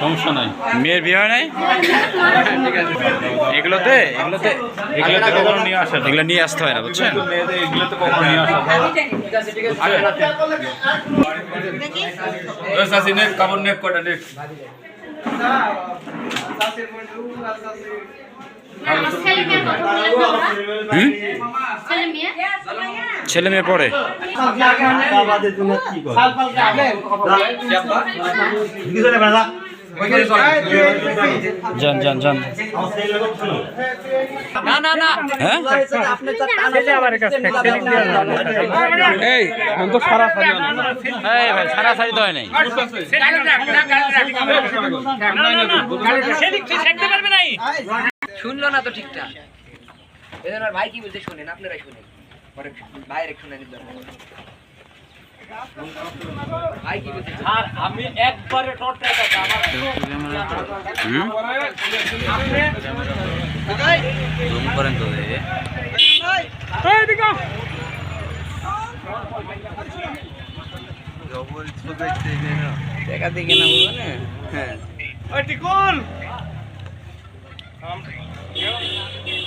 সমস্যা নাই। মেয়ের বিয়ে হয় নাই? এগুলোতে এগুলোতে এগুলোতে কখনো নিয়ে আসে এগুলো নিয়ে আসতে হয় না বুঝছেন? এগুলোতে কখনো নিয়ে আসে কাপড় নেক কটা নেক? ছেলে মেয়ে? পড়ে। যান যান যান। না না না। হ্যাঁ? এই আমি তো সারা সারি এই ভাই সারা সারি তো হয় নাই? শুনলো না তো ঠিকঠাক। আর ভাই কি বলছে শোনেন আপনারাই শোনেন। পরে বাইরে শুনে ভাই কি বলছে? আমি একবারে জুম করেন তো দেখা। দেখে না বলব না। হ্যাঁ Um, yeah.